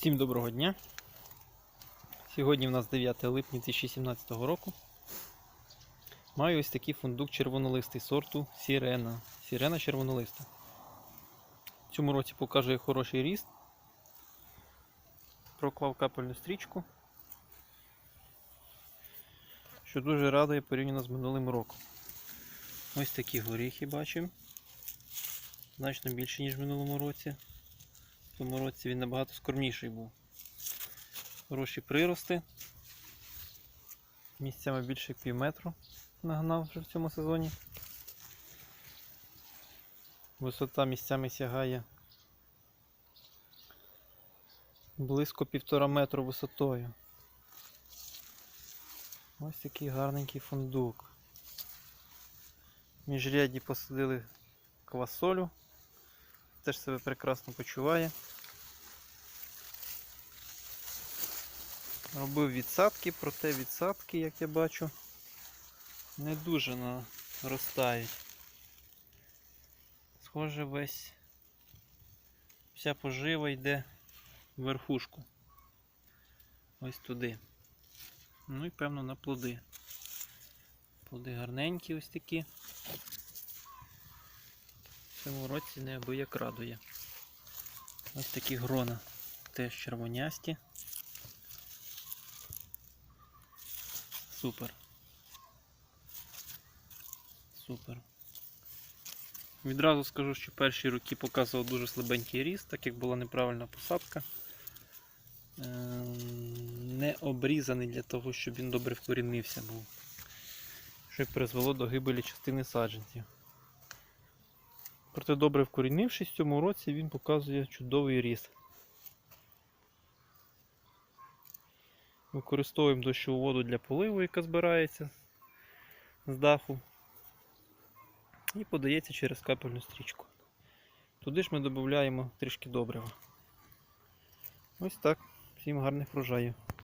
Всім доброго дня. Сьогодні в нас 9 липня 2017 року. Маю ось такий фундук червонолистий сорту Сірена. Сірена червонолиста. В цьому році показує хороший ріст. Проклав капельну стрічку, що дуже радує порівняно з минулим роком. Ось такі горіхи бачимо. Значно більше, ніж в минулому році. В цьому році він набагато скромніший був. Хороші прирости. Місцями більше пів метру нагнав вже в цьому сезоні. Висота місцями сягає близько півтора метру висотою. Ось такий гарненький фундук. Міжряді посадили квасолю. Теж себе прекрасно почуває. Робив відсадки, проте відсадки, як я бачу, не дуже наростають. Схоже, весь вся пожива йде в верхушку. Ось туди. Ну і певно на плоди. Плоди гарненькі ось такі. В цьому році неабияк радує. Ось такі грона. Теж червонясті. Супер. Супер. Відразу скажу, що перші роки показував дуже слабенький ріст, так як була неправильна посадка. Ем, Не обрізаний для того, щоб він добре вкорінився був. Що призвело до гибелі частини саджанців. Проте добре вкорінившись, в цьому році він показує чудовий ріст. Використовуємо дощову воду для поливу, яка збирається з даху. І подається через капельну стрічку. Туди ж ми додаємо трішки добрива. Ось так. Всім гарних врожаїв.